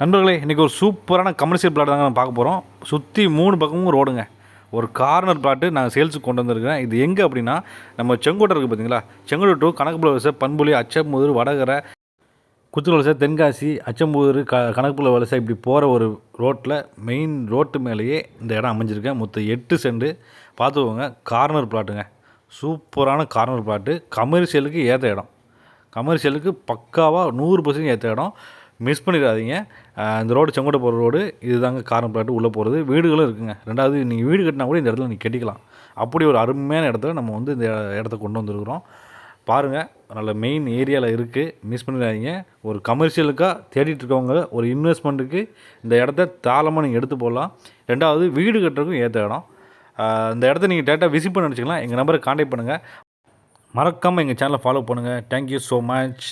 நண்பர்களே இன்றைக்கி ஒரு சூப்பரான கமர்ஷியல் பிளாட் தாங்க நம்ம பார்க்க போகிறோம் சுற்றி மூணு பக்கமும் ரோடுங்க. ஒரு கார்னர் பிளாட்டு நான் சேல்ஸுக்கு கொண்டு வந்திருக்கிறேன். இது எங்கே அப்படின்னா நம்ம செங்கோட்டை இருக்குது பார்த்தீங்களா செங்கோட்டை டூ கணக்குப்புல வலசை பண்புலி அச்சம்புதூர் வடகரை குத்துல் வலசை தென்காசி அச்சம்புதூர் க கணக்குப்புல வலசை இப்படி போகிற ஒரு ரோட்டில் மெயின் ரோட்டு மேலேயே இந்த இடம் அமைஞ்சிருக்கேன் மொத்தம் எட்டு செண்டு. பார்த்துக்கோங்க கார்னர் பிளாட்டுங்க சூப்பரான கார்னர் பிளாட்டு கமர்ஷியலுக்கு ஏற்ற இடம். கமர்ஷியலுக்கு பக்காவாக நூறு பர்சன்ட் ஏற்ற இடம். மிஸ் பண்ணிடாதீங்க. இந்த ரோடு செங்கோட்டை போகிற ரோடு இதுதாங்க காரம் பிளாட்டு உள்ளே போகிறது. வீடுகளும் இருக்குங்க. ரெண்டாவது நீங்கள் வீடு கட்டினா கூட இந்த இடத்துல நீங்கள் கட்டிக்கலாம். அப்படி ஒரு அருமையான இடத்துல நம்ம வந்து இந்த இடத்த கொண்டு வந்திருக்கிறோம். பாருங்கள் நல்ல மெயின் ஏரியாவில் இருக்குது மிஸ் பண்ணிடாதீங்க. ஒரு கமர்ஷியலுக்காக தேடிட்டு இருக்கவங்க ஒரு இன்வெஸ்ட்மெண்ட்டுக்கு இந்த இடத்த தாளமாக நீங்கள் எடுத்து போடலாம். ரெண்டாவது வீடு கட்டுறதுக்கும் ஏற்ற இடம். இந்த இடத்த நீங்கள் டேரெக்டாக விசிட் பண்ண வச்சுக்கலாம் எங்கள் நம்பரை காண்டாக்ட் பண்ணுங்கள் மறக்காமல் எங்கள் சேனலை ஃபாலோ பண்ணுங்கள் தேங்க்யூ ஸோ மச்